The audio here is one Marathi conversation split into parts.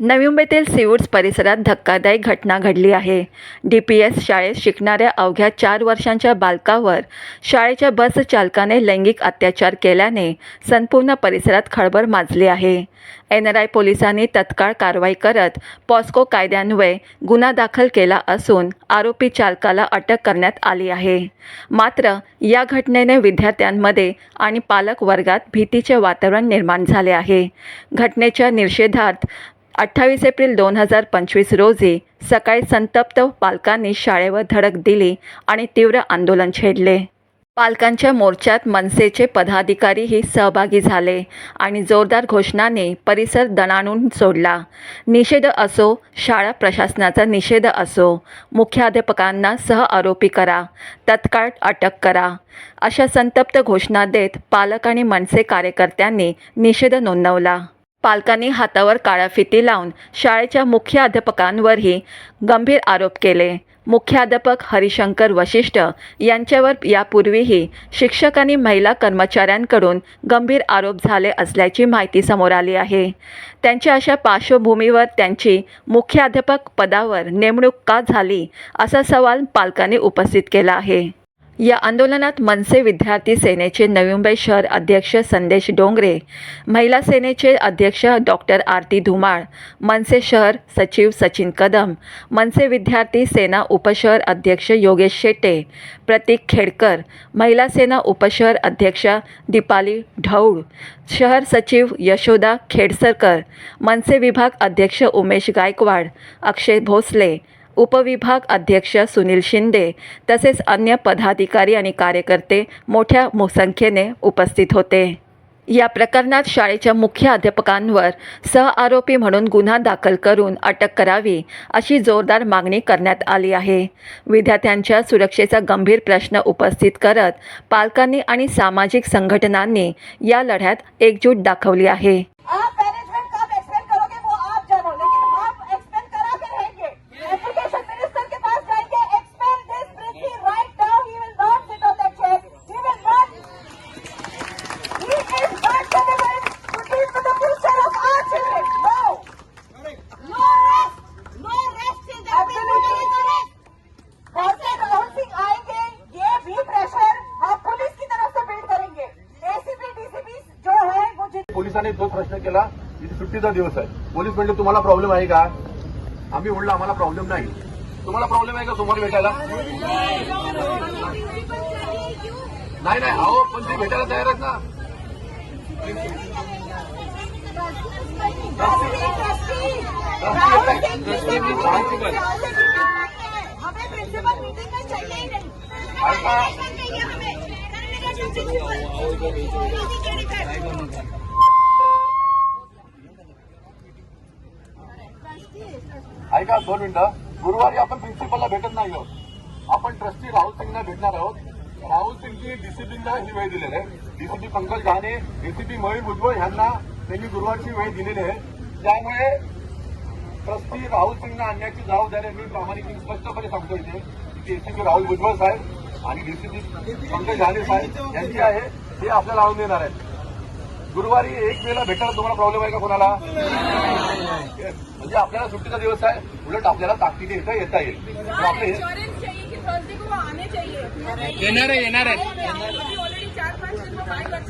नवी मुंबईतील सीवूड्स परिसरात धक्कादायक घटना घडली आहे. डी पी एस शाळेत शिकणाऱ्या अवघ्या चार वर्षांच्या बालकावर शाळेच्या बस चालकाने लैंगिक अत्याचार केल्याने संपूर्ण परिसरात खळबळ माजली आहे. एन आर आय पोलिसांनी तत्काळ कारवाई करत पॉस्को कायद्यान्वये गुन्हा दाखल केला असून आरोपी चालकाला अटक करण्यात आली आहे. मात्र या घटनेने विद्यार्थ्यांमध्ये आणि पालक वर्गात भीतीचे वातावरण निर्माण झाले आहे. घटनेच्या निषेधार्थ अठ्ठावीस एप्रिल दोन हजार पंचवीस रोजी सकाळी संतप्त पालकांनी शाळेवर धडक दिली आणि तीव्र आंदोलन छेडले. पालकांच्या मोर्चात मनसेचे पदाधिकारीही सहभागी झाले आणि जोरदार घोषणाने परिसर दणाणून सोडला. निषेध असो शाळा प्रशासनाचा निषेध असो मुख्याध्यापकांना सह आरोपी करा तत्काळ अटक करा. अशा संतप्त घोषणा देत पालक आणि मनसे कार्यकर्त्यांनी निषेध नोंदवला. पालकांनी हातावर काळ्या फिती लावून शाळेच्या मुख्याध्यापकांवरही गंभीर आरोप केले. मुख्याध्यापक हरिशंकर वशिष्ठ यांच्यावर यापूर्वीही शिक्षकांनी महिला कर्मचाऱ्यांकडून गंभीर आरोप झाले असल्याची माहिती समोर आली आहे. त्यांच्या अशा पार्श्वभूमीवर त्यांची मुख्याध्यापक पदावर नेमणूक का झाली असा सवाल पालकांनी उपस्थित केला आहे. या आंदोलनात मनसे विद्यार्थी सेनेचे नवी मुंबई शहर अध्यक्ष संदेश डोंगरे महिला सेनेचे अध्यक्ष डॉक्टर आरती धुमाळ मनसे शहर सचिव सचिन कदम मनसे विद्यार्थी सेना उपशहर अध्यक्ष योगेश शेटे प्रतीक खेडकर महिला सेना उपशहर अध्यक्षा दीपाली ढौळ शहर सचिव यशोदा खेडसरकर मनसे विभाग अध्यक्ष उमेश गायकवाड अक्षय भोसले उपविभाग अध्यक्ष सुनील शिंदे तसेच अन्य पदाधिकारी आणि कार्यकर्ते मोठ्या संख्येने उपस्थित होते. या प्रकरणात शाळेच्या मुख्य अध्यापकांवर सहआरोपी म्हणून गुन्हा दाखल करून अटक करावी अशी जोरदार मागणी करण्यात आली आहे. विद्यार्थ्यांच्या सुरक्षेचा गंभीर प्रश्न उपस्थित करत पालकांनी आणि सामाजिक संघटनांनी या लढ्यात एकजूट दाखवली आहे. पोलिसांनी तो प्रश्न केला इथे सुट्टीचा दिवस आहे. पोलीस म्हणले तुम्हाला प्रॉब्लेम आहे का? आम्ही म्हणलं आम्हाला प्रॉब्लेम नाही. तुम्हाला प्रॉब्लेम आहे का समोर भेटायला? नाही नाही अहो पण ते भेटायला तयार आहेत ना. आता प्रिंसिपल मीटिंग में चाहिए ही नहीं चाहिए हमें ऐका दोन मिनिटं. गुरुवारी आपण प्रिन्सिपलला भेटत नाही आहोत. आपण ट्रस्टी राहुल सिंगना भेटणार आहोत. राहुल सिंगची डीसीपीला ही वेळ दिलेली आहे. डीसीपी पंकज घाणे डीसीपी मयूर भुजबळ यांना त्यांनी गुरुवारची वेळ दिलेली आहे. त्यामुळे ट्रस्टी राहुल सिंगना आणण्याची जबाबदारी मी प्रामाणिक स्पष्टपणे सांगतो इथे. की राहुल भुजबळ साहेब आणि डीसीपी पंकज घाणे साहेब यांची आहे. हे आपल्याला लावून देणार आहेत. गुरुवारी एक वेळेला भेटायला तुम्हाला प्रॉब्लेम आहे का कोणाला? म्हणजे आपल्याला सुट्टीचा दिवस आहे उलट आपल्याला ताकदीने इथं येता येईल. तर आपले हे- इंश्योरेंस चाहिए कि थर्सडे को वो आने चाहिए। येणार आहे येणार आहे. अभी ऑलरेडी चार पांच दिन वो? बाय कर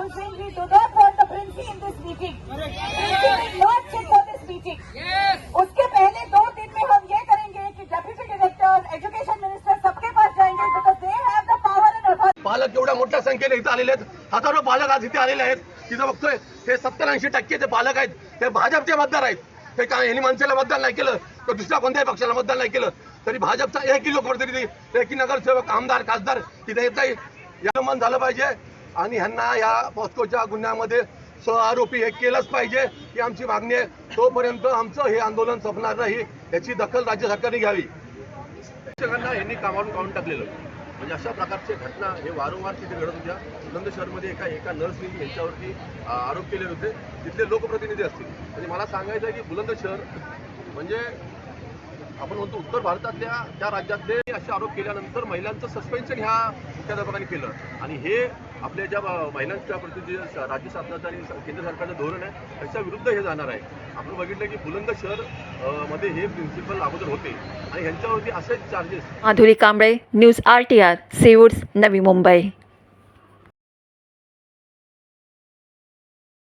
meeting Rahul Singh. We do not want the Prince in this meeting. Prince did not sit for this meeting. Yes. उसके पहले दो दिन में हम ये करेंगे कि डेप्यूटी डायरेक्टर, एजुकेशन मिनिस्टर सबके पास जाएंगे because they have the power and authority. पालक एवढ्या मोठ्या संख्येने इथं आलेले आहेत हजारो पालक आज इथे आलेले आहेत तिथं बघतोय हे सत्तर ऐंशी टक्के ते पालक आहेत ते भाजपचे मतदार आहेत ते काय यांनी मनसेला मतदान नाही केलं तर दुसऱ्या कोणत्याही पक्षाला मतदान नाही केलं तरी भाजपचा एकही लोकप्रतिनिधी एकही नगरसेवक आमदार खासदार तिथे येत नाही या मन झालं पाहिजे आणि ह्यांना या पॉस्कोच्या गुन्ह्यामध्ये सहआरोपी हे केलंच पाहिजे ही आमची मागणी आहे. तोपर्यंत आमचं हे आंदोलन संपणार नाही याची दखल राज्य सरकारने घ्यावी. शिक्षकांना यांनी कामावरून काढून टाकलेलं. म्हणजे अशा प्रकारच्या घटना हे वारंवार तिथे घडत होत्या. बुलंद शहरमध्ये एका एका नर्सनी यांच्यावरती आरोप केले होते. तिथले लोकप्रतिनिधी असतील. आणि मला सांगायचं आहे की बुलंद शहर म्हणजे आपण म्हणतो उत्तर भारतातल्या त्या राज्यातले असे आरोप केल्यानंतर महिलांचं सस्पेन्शन ह्या मुख्याध्यापकांनी केलं. आणि हे आपल्या ज्या महिलांच्या प्रति जे राज्य शासनाचं आणि केंद्र सरकारचं धोरण आहे त्याच्या विरुद्ध हे जाणार आहे. आपण बघितलं की बुलंद शहरमध्ये हे प्रिन्सिपल अगोदर होते. आणि ह्यांच्यावरती असेच charges Madhuri Kamble news R T R Seawoods Navi Mumbai.